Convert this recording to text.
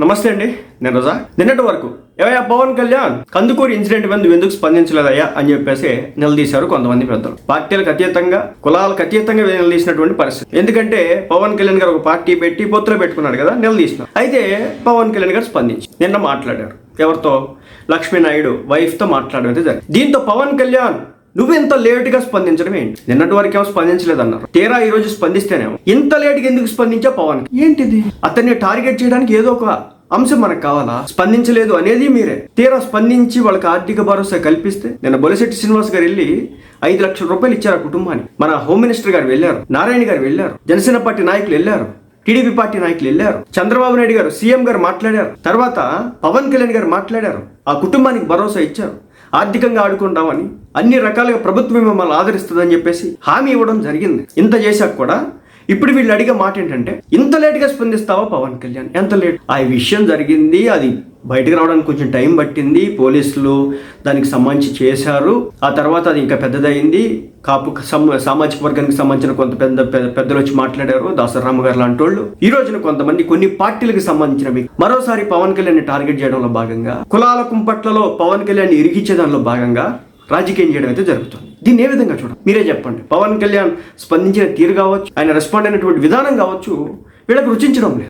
నమస్తే అండి నేను రోజా. నిన్నటి వరకు ఏవయ్యా పవన్ కళ్యాణ్? కందుకూరు ఇన్సిడెంట్ మీద నువ్వు ఎందుకు స్పందించలేదయ్యా అని చెప్పేసి నిలదీశారు కొంతమంది పెద్దలు. పార్టీలకు అతీతంగా కులాలకు అతీతంగా నిలదీసినటువంటి పరిస్థితి. ఎందుకంటే పవన్ కళ్యాణ్ గారు ఒక పార్టీ పెట్టి పొత్తులో పెట్టుకున్నాడు కదా నిలదీసిన. అయితే పవన్ కళ్యాణ్ గారు స్పందించి నిన్న మాట్లాడారు. ఎవరితో? లక్ష్మీనాయుడు వైఫ్తో మాట్లాడడం అయితే జరిగింది. దీంతో పవన్ కళ్యాణ్ నువ్వు ఇంత లేటుగా స్పందించడం ఏంటి? నిన్నటి వరకు ఏమో స్పందించలేదన్నారు. తీరా ఈ రోజు స్పందిస్తేనేమో. ఇంత లేటుగా ఎందుకు స్పందించా పవన్? ఏంటిది? అతన్ని టార్గెట్ చేయడానికి ఏదో ఒక అంశం మనకు కావాలా? స్పందించలేదు అనేది మీరే. తీరా స్పందించి వాళ్ళకి ఆర్థిక భరోసా కల్పిస్తే నిన్న బొలిశెట్టి శ్రీనివాస్ గారు వెళ్ళి ఐదు లక్షల రూపాయలు ఇచ్చారు ఆ కుటుంబానికి. మన హోమ్ మినిస్టర్ గారు వెళ్ళారు నారాయణ గారు వెళ్ళారు జనసేన పార్టీ నాయకులు వెళ్ళారు టీడీపీ పార్టీ నాయకులు వెళ్ళారు చంద్రబాబు నాయుడు గారు సీఎం గారు మాట్లాడారు తర్వాత పవన్ కళ్యాణ్ గారు మాట్లాడారు ఆ కుటుంబానికి భరోసా ఇచ్చారు. ఆర్థికంగా ఆడుకుంటామని అన్ని రకాలుగా ప్రభుత్వం మిమ్మల్ని ఆదరిస్తుందని చెప్పేసి హామీ ఇవ్వడం జరిగింది. ఇంత చేశాక కూడా ఇప్పుడు వీళ్ళు అడిగే మాట ఏంటంటే ఇంత లేట్గా స్పందిస్తావా పవన్ కళ్యాణ్? ఎంత లేట్? ఆ విషయం జరిగింది అది బయటకు రావడానికి కొంచెం టైం పట్టింది. పోలీసులు దానికి సంబంధించి చేశారు. ఆ తర్వాత అది ఇంకా పెద్దదైంది కాపు సామాజిక వర్గానికి సంబంధించిన కొంత పెద్ద పెద్ద- పెద్దలు వచ్చి మాట్లాడారు. దాసరామ గారు లాంటి వాళ్ళు. ఈ రోజున కొంతమంది కొన్ని పార్టీలకు సంబంధించినవి మరోసారి పవన్ కళ్యాణ్ టార్గెట్ చేయడంలో భాగంగా కులాల కుంపట్లలో పవన్ కళ్యాణ్ ఇరిగించే దానిలో భాగంగా రాజకీయం చేయడం అయితే జరుగుతుంది. దీన్ని ఏ విధంగా చూడండి మీరే చెప్పండి. పవన్ కళ్యాణ్ స్పందించిన తీరు కావచ్చు ఆయన రెస్పాండ్ అయినటువంటి విధానం కావచ్చు వీళ్ళకి రుచించడం లేదు.